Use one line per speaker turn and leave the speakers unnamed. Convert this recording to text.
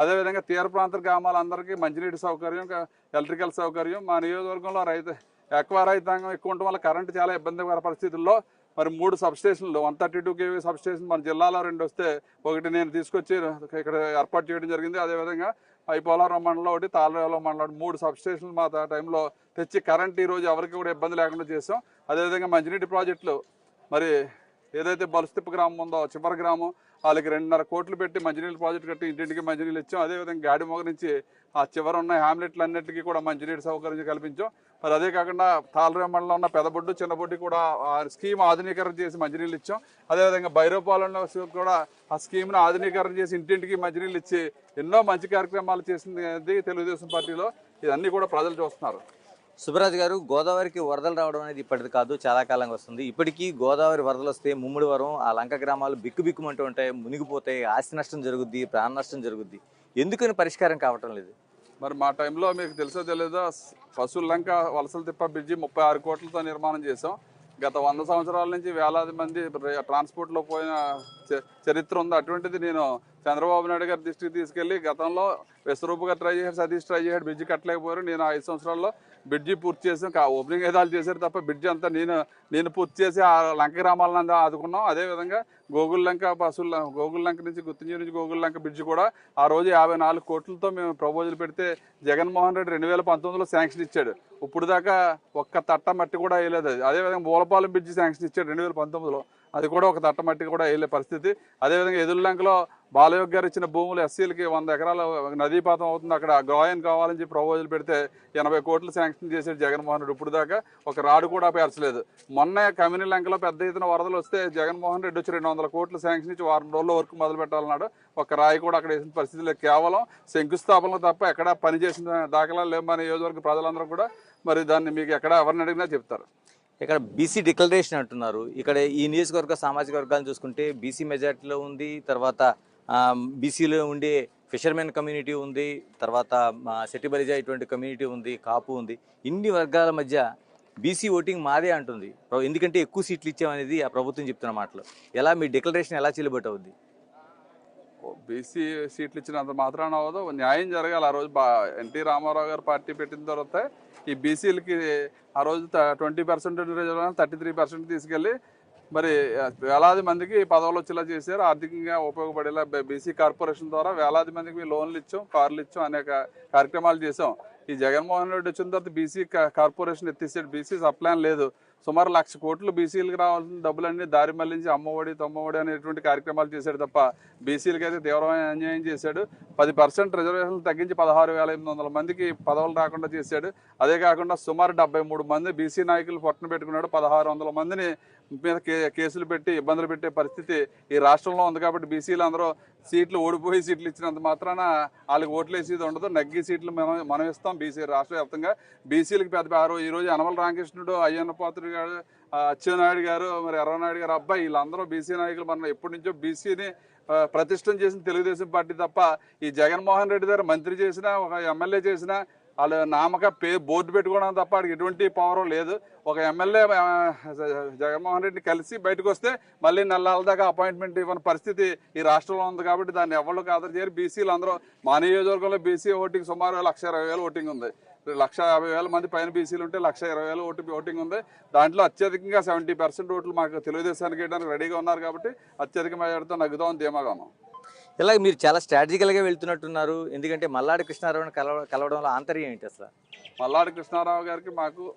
అదేవిధంగా తీర ప్రాంత గ్రామాలందరికీ మంచినీటి సౌకర్యం ఎలక్ట్రికల్ సౌకర్యం. మా నియోజకవర్గంలో రైతు ఎక్కువ రైతాంగం ఎక్కువ ఉండటం వల్ల కరెంటు చాలా ఇబ్బందికర పరిస్థితుల్లో మరి మూడు సబ్స్టేషన్లు one thirty two KV substation మన జిల్లాలో రెండు వస్తే ఒకటి నేను తీసుకొచ్చి ఇక్కడ ఏర్పాటు చేయడం జరిగింది. అదేవిధంగా ఐపోలవరం మండలం ఒకటి తాళరేవలం మండలం ఒకటి మూడు సబ్ స్టేషన్లు మా టైంలో తెచ్చి కరెంట్ ఈ రోజు ఎవరికి కూడా ఇబ్బంది లేకుండా చేసాం. అదేవిధంగా మంచినీటి ప్రాజెక్టులు మరి ఏదైతే బలుస్తిప్ప గ్రామం ఉందో చివరి గ్రామం వాళ్ళకి రెండున్నర కోట్లు పెట్టి మంచినీళ్ళ ప్రాజెక్ట్ కట్టి ఇంటింటికి మంచినీళ్ళు ఇచ్చాం. అదేవిధంగా గాడిమోగ నుంచి ఆ చివర ఉన్న హ్యామ్లెట్లు అన్నిటికీ కూడా మంచినీటి సౌకర్యం కల్పించాం. మరి అదే కాకుండా తాళరే మండలం ఉన్న పెదబొడ్డు చిన్నబొడ్డు కూడా ఆ స్కీమ్ ఆధునీకరణ చేసి మంచినీళ్ళు ఇచ్చాం. అదేవిధంగా భైరవపాలెంలో కూడా ఆ స్కీమ్ను ఆధునీకరణ చేసి ఇంటింటికి మంచినీళ్ళు ఇచ్చి ఎన్నో మంచి కార్యక్రమాలు చేసింది తెలుగుదేశం పార్టీలో. ఇవన్నీ కూడా ప్రజలు చూస్తున్నారు.
సుబ్రాజ్ గారు గోదావరికి వరదలు రావడం అనేది ఇప్పటిది కాదు చాలా కాలంగా వస్తుంది. ఇప్పటికీ గోదావరి వరదలు వస్తే ముమ్మిడివరం ఆ లంక గ్రామాలు బిక్కుబిక్కుమంటూ ఉంటాయి మునిగిపోతాయి ఆస్తి నష్టం జరుగుద్ది ప్రాణ నష్టం జరుగుద్ది. ఎందుకని పరిష్కారం కావటం లేదు?
మరి మా టైంలో మీకు తెలుసో తెలియదో పశువుల లంక వలసల తిప్ప బ్రిడ్జి ముప్పై ఆరు కోట్లతో నిర్మాణం చేసాం గత వంద సంవత్సరాల నుంచి వేలాది మంది ట్రాన్స్పోర్ట్లో పోయిన చరిత్ర ఉంది అటువంటిది నేను చంద్రబాబు నాయుడు గారి దృష్టికి తీసుకెళ్ళి గతంలో విశ్వరూపుగా ట్రై చేశాడు సతీష్ ట్రై చేశాడు బ్రిడ్జి కట్టలేకపోయారు. నేను ఐదు సంవత్సరాల్లో బ్రిడ్జి పూర్తి చేసాం ఓపెనింగ్ ఏదాలు చేశారు తప్ప బ్రిడ్జి అంతా నేను నేను పూర్తి చేసి ఆ లంక గ్రామాలను ఆదుకున్నాం. అదేవిధంగా గోగుల్ లంక పశువుల గోగుల్ లంక నుంచి గుత్తింజీ నుంచి గోగుల్ లంక బ్రిడ్జి కూడా ఆ రోజు యాభై నాలుగు కోట్లతో మేము ప్రపోజల్ పెడితే జగన్మోహన్ రెడ్డి రెండు వేల పంతొమ్మిదిలో శాంక్షన్ ఇచ్చాడు. ఇప్పుడు దాకా ఒక్క తట్ట మట్టి కూడా వేయలేదు. అదేవిధంగా మూలపాలెం బ్రిడ్జి శాంక్షన్ ఇచ్చాడు రెండు వేల పంతొమ్మిదిలో. అది కూడా ఒక తట్టమట్టి కూడా వెళ్ళే పరిస్థితి. అదేవిధంగా ఎదుర్లంకలో బాలయోగ్ గారు ఇచ్చిన భూములు ఎస్సీలకి వంద ఎకరాల నదీపాతం అవుతుంది. అక్కడ గ్రాయన్ కావాలని చెప్పి ప్రపోజల్ పెడితే ఎనభై కోట్లు శాంక్షన్ చేశాడు జగన్మోహన్ రెడ్డి. ఇప్పుడు దాకా ఒక రాడు కూడా పేర్చలేదు. మొన్న కమినీ లంకలో పెద్ద ఎత్తున వరదలు వస్తే జగన్మోహన్ రెడ్డి వచ్చి రెండు వందల కోట్లు శాంక్షన్ ఇచ్చి వారం రోజుల వరకు మొదలు పెట్టాలన్నాడు. ఒక రాయి కూడా అక్కడ వేసిన పరిస్థితి లేదు. కేవలం శంకుస్థాపనలు తప్ప ఎక్కడ పని చేసిన దాఖలాలు లేవు. మన నియోజకవర్గ ప్రజలందరూ కూడా మరి దాన్ని మీకు ఎక్కడ ఎవరిని అడిగినా చెప్తారు.
ఇక్కడ బీసీ డిక్లరేషన్ అంటున్నారు. ఇక్కడ ఈ నియోజకవర్గ సామాజిక వర్గాలను చూసుకుంటే బీసీ మెజార్టీలో ఉంది తర్వాత బీసీలో ఉండే ఫిషర్మెన్ కమ్యూనిటీ ఉంది తర్వాత మా ఇటువంటి కమ్యూనిటీ ఉంది కాపు ఉంది. ఇన్ని వర్గాల మధ్య బీసీ ఓటింగ్ మాదే అంటుంది. ఎందుకంటే ఎక్కువ సీట్లు ఇచ్చామనేది ఆ ప్రభుత్వం చెప్తున్న మాటలు. ఎలా మీ డిక్లరేషన్ ఎలా చెల్లుబాటు అవుద్ది?
బీసీ సీట్లు ఇచ్చినంత మాత్రాన అవ్వదు. న్యాయం జరగాలి. ఆ రోజు బా ఎన్టీ రామారావు గారు పార్టీ పెట్టిన తర్వాత ఈ బీసీలకి ఆ రోజు twenty percent thirty three percent తీసుకెళ్ళి మరి వేలాది మందికి పదవులు వచ్చేలా చేశారు. ఆర్థికంగా ఉపయోగపడేలా బీసీ కార్పొరేషన్ ద్వారా వేలాది మందికి లోన్లు ఇచ్చాం కార్లు ఇచ్చాం అనేక కార్యక్రమాలు చేసాం ఈ జగన్మోహన్ రెడ్డి వచ్చిన తర్వాత బీసీ కార్పొరేషన్ ఎత్తేసాడు బీసీ సప్లాన్ లేదు. సుమారు లక్ష కోట్లు బీసీలకు రావాల్సిన డబ్బులన్నీ దారి మళ్ళించి అమ్మఒడి తమ్మఒడి అనేటువంటి కార్యక్రమాలు చేశాడు తప్ప బీసీలకైతే అయితే తీవ్రమైన అన్యాయం చేశాడు. పది పర్సెంట్ రిజర్వేషన్లు తగ్గించి పదహారు వేల ఎనిమిది వందల మందికి పదవులు రాకుండా చేశాడు. అదే కాకుండా సుమారు డెబ్బై మూడు మంది బీసీ నాయకులు పొట్టన పెట్టుకున్నాడు. పదహారు వందల మందిని మీద కే కేసులు పెట్టి ఇబ్బందులు పెట్టే పరిస్థితి ఈ రాష్ట్రంలో ఉంది కాబట్టి బీసీలు అందరూ సీట్లు ఓడిపోయి సీట్లు ఇచ్చినంత మాత్రాన వాళ్ళకి ఓట్లు వేసేది ఉండదు. నగ్గి సీట్లు మనం మనం ఇస్తాం. బీసీ రాష్ట్ర వ్యాప్తంగా బీసీలకు పెద్ద ఆరు ఈ రోజు అనమల రామకృష్ణుడు అయ్యన్న పాత్రుడు గారు అచ్చెన్నాయుడు గారు మరి ఎర్రనాయుడు గారు అబ్బాయి వీళ్ళందరూ బీసీ నాయకులు మనం ఎప్పటి నుంచో బీసీని ప్రతిష్టం చేసిన తెలుగుదేశం పార్టీ తప్ప ఈ జగన్మోహన్ రెడ్డి గారు మంత్రి చేసినా ఒక ఎమ్మెల్యే చేసినా వాళ్ళు నామక పే బోర్డు పెట్టుకోవడం తప్ప వాడికి ఎటువంటి పవర్ లేదు. ఒక ఎమ్మెల్యే జగన్మోహన్ రెడ్డిని కలిసి బయటకు వస్తే మళ్ళీ నెలల దాకా అపాయింట్మెంట్ ఇవ్వని పరిస్థితి ఈ రాష్ట్రంలో ఉంది కాబట్టి దాన్ని ఎవరు కాదు చేయరు. బీసీలు అందరూ మా నియోజకవర్గంలో బీసీ ఓటింగ్ సుమారు లక్ష ఇరవై వేలు ఓటింగ్ ఉంది. లక్ష యాభై వేల మంది పైన బీసీలు ఉంటే లక్ష ఇరవై వేల ఓటు ఓటింగ్ ఉంది. దాంట్లో అత్యధికంగా సెవెంటీ పర్సెంట్ ఓట్లు మాకు తెలుగుదేశానికి వేయడానికి రెడీగా ఉన్నారు కాబట్టి అత్యధిక మెజార్టీతో నగ్గుదాం ధీమాగా ఉన్నాం.
ఇలాగ మీరు చాలా స్ట్రాటజికల్గా వెళ్తున్నట్టున్నారు. ఎందుకంటే మల్లాడి కృష్ణారావుని కలవ కలవడంలో ఆంతర్యం ఏంటి అసలు?
మల్లాడి కృష్ణారావు గారికి మాకు